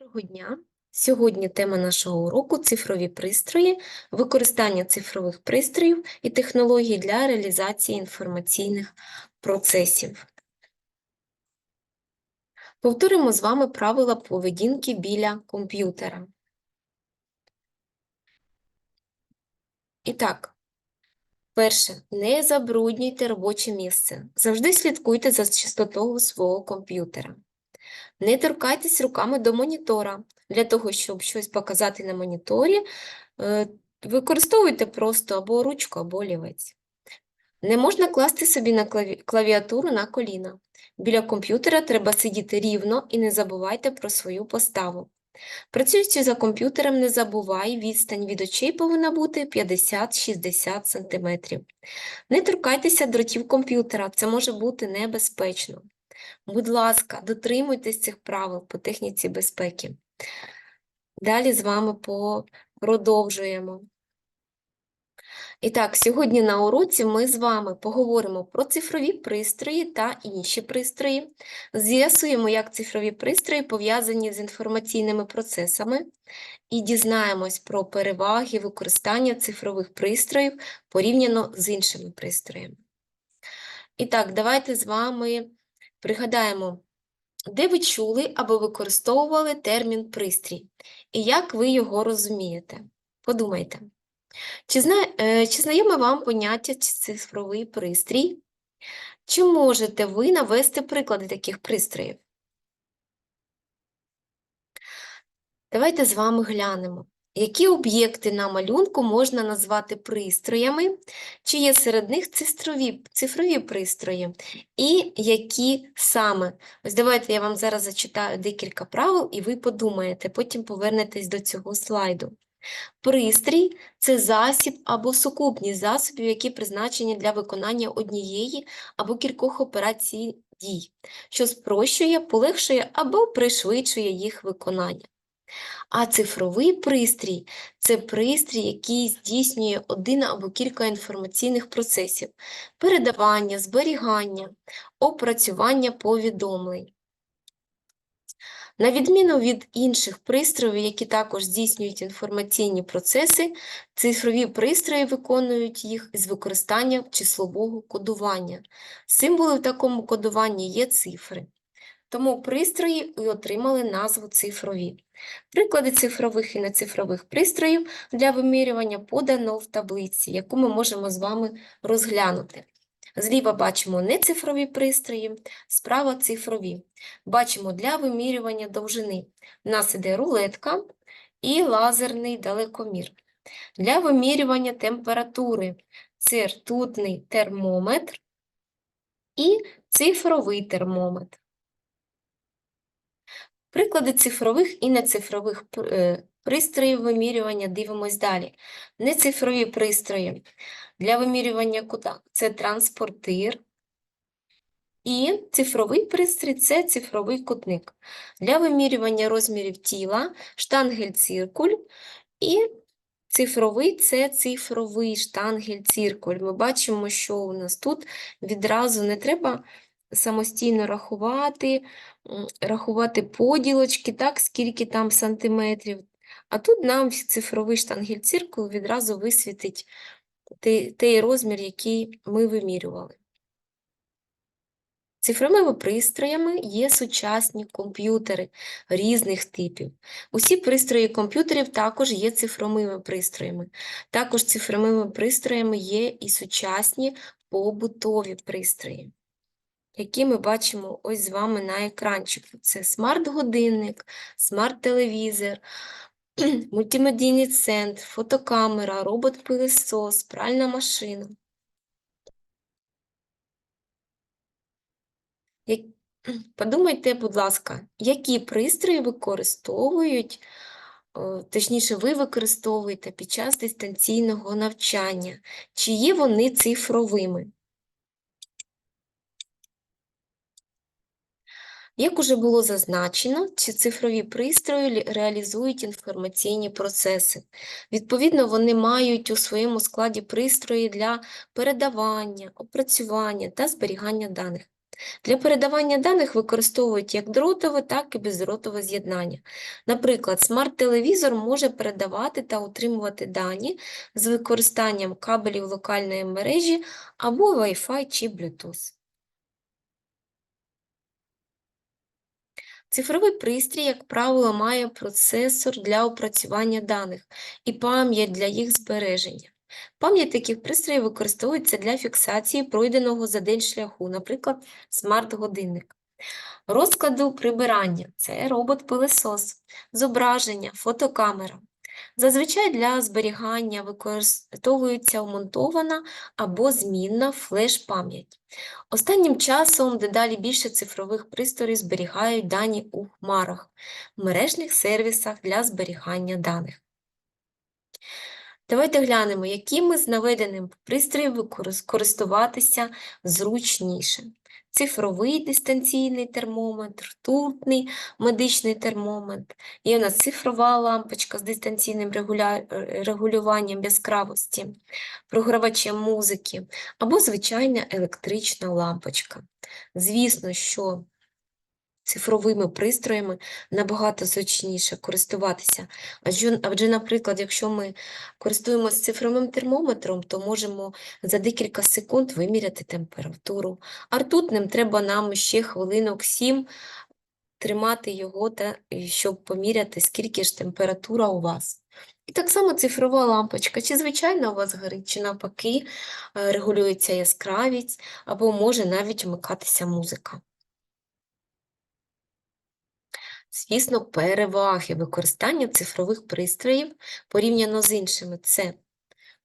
Доброго дня! Сьогодні тема нашого уроку цифрові пристрої, використання цифрових пристроїв і технологій для реалізації інформаційних процесів. Повторимо з вами правила поведінки біля комп'ютера. І так, перше, не забруднюйте робоче місце. Завжди слідкуйте за чистотою свого комп'ютера. Не торкайтесь руками до монітора. Для того, щоб щось показати на моніторі, е, використовуйте просто або ручку, або олівець. Не можна класти собі на клаві- клавіатуру на коліна. Біля комп'ютера треба сидіти рівно і не забувайте про свою поставу. Працюючи за комп'ютером, не забувай, відстань від очей повинна бути 50-60 см. Не торкайтеся дротів комп'ютера, це може бути небезпечно. Будь ласка, дотримуйтесь цих правил по техніці безпеки. Далі з вами продовжуємо. І так, сьогодні на уроці ми з вами поговоримо про цифрові пристрої та інші пристрої. З'ясуємо, як цифрові пристрої пов'язані з інформаційними процесами, і дізнаємось про переваги використання цифрових пристроїв порівняно з іншими пристроями. І так, давайте з вами пригадаємо, де ви чули або використовували термін пристрій, і як ви його розумієте. Подумайте. Чи, зна... е, чи знайоме вам поняття цифровий пристрій? Чи можете ви навести приклади таких пристроїв? Давайте з вами глянемо, які об'єкти на малюнку можна назвати пристроями, чи є серед них цифрові, цифрові пристрої, і які саме. Ось давайте я вам зараз зачитаю декілька правил, і ви подумаєте, потім повернетесь до цього слайду. Пристрій – це засіб або сукупність засобів, які призначені для виконання однієї або кількох операцій дій, що спрощує, полегшує або пришвидшує їх виконання. А цифровий пристрій – це пристрій, який здійснює один або кілька інформаційних процесів – передавання, зберігання, опрацювання повідомлень. На відміну від інших пристроїв, які також здійснюють інформаційні процеси, цифрові пристрої виконують їх з використанням числового кодування. Символи в такому кодуванні є цифри. Тому пристрої і отримали назву цифрові. Приклади цифрових і нецифрових пристроїв для вимірювання подано в таблиці, яку ми можемо з вами розглянути. Зліва бачимо нецифрові пристрої, справа цифрові. Бачимо для вимірювання довжини. У нас іде рулетка і лазерний далекомір. Для вимірювання температури це ртутний термометр і цифровий термометр. Приклади цифрових і нецифрових е, пристроїв вимірювання дивимось далі. Нецифрові пристрої для вимірювання кута це транспортир. І цифровий пристрій це цифровий кутник. Для вимірювання розмірів тіла штангель-циркуль і цифровий це цифровий штангель-циркуль. Ми бачимо, що у нас тут відразу не треба самостійно рахувати, рахувати поділочки, так, скільки там сантиметрів. А тут нам цифровий штангель-циркуль відразу висвітить той розмір, який ми вимірювали. Цифровими пристроями є сучасні комп'ютери різних типів. Усі пристрої комп'ютерів також є цифровими пристроями. Також цифровими пристроями є і сучасні побутові пристрої, які ми бачимо ось з вами на екранчику. Це смарт-годинник, смарт-телевізор, мультимедійний центр, фотокамера, робот-пилесос, пральна машина. Подумайте, будь ласка, які пристрої використовують, точніше, ви використовуєте під час дистанційного навчання? Чи є вони цифровими? Як уже було зазначено, ці цифрові пристрої реалізують інформаційні процеси. Відповідно, вони мають у своєму складі пристрої для передавання, опрацювання та зберігання даних. Для передавання даних використовують як дротове, так і бездротове з'єднання. Наприклад, смарт-телевізор може передавати та отримувати дані з використанням кабелів локальної мережі або Wi-Fi чи Bluetooth. Цифровий пристрій, як правило, має процесор для опрацювання даних і пам'ять для їх збереження. Пам'ять таких пристроїв використовується для фіксації пройденого за день шляху, наприклад, смарт-годинник. Розкладу прибирання це робот-пилесос, зображення, фотокамера. Зазвичай для зберігання використовується вмонтована або змінна флеш-пам'ять. Останнім часом дедалі більше цифрових пристроїв зберігають дані у хмарах, мережних сервісах для зберігання даних. Давайте глянемо, якими з наведеним викорис- користуватися зручніше. Цифровий дистанційний термометр, ртутний медичний термометр. Є у нас цифрова лампочка з дистанційним регуля... е, регулюванням яскравості, програвачем музики або звичайна електрична лампочка. Звісно, що цифровими пристроями набагато зручніше користуватися. Адже, адже, наприклад, якщо ми користуємося цифровим термометром, то можемо за декілька секунд виміряти температуру. А ртутним треба нам ще хвилинок 7 тримати його, та, щоб поміряти, скільки ж температура у вас. І так само цифрова лампочка, чи звичайно у вас горить, чи навпаки е, регулюється яскравість, або може навіть вмикатися музика. Звісно, переваги використання цифрових пристроїв порівняно з іншими це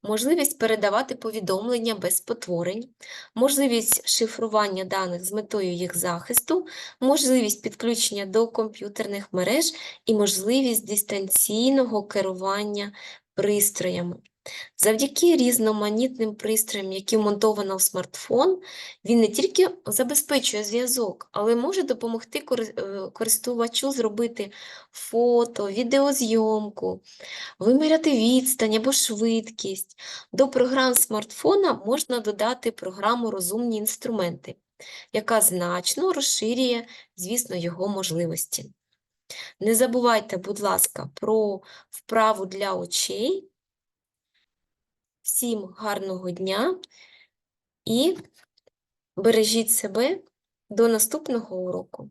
можливість передавати повідомлення без спотворень, можливість шифрування даних з метою їх захисту, можливість підключення до комп'ютерних мереж і можливість дистанційного керування пристроями. Завдяки різноманітним пристроям, які вмонтовано в смартфон, він не тільки забезпечує зв'язок, але може допомогти е, користувачу зробити фото, відеозйомку, виміряти відстань або швидкість. До програм смартфона можна додати програму «Розумні інструменти», яка значно розширює, звісно, його можливості. Не забувайте, будь ласка, про вправу для очей. Всім гарного дня і бережіть себе до наступного уроку.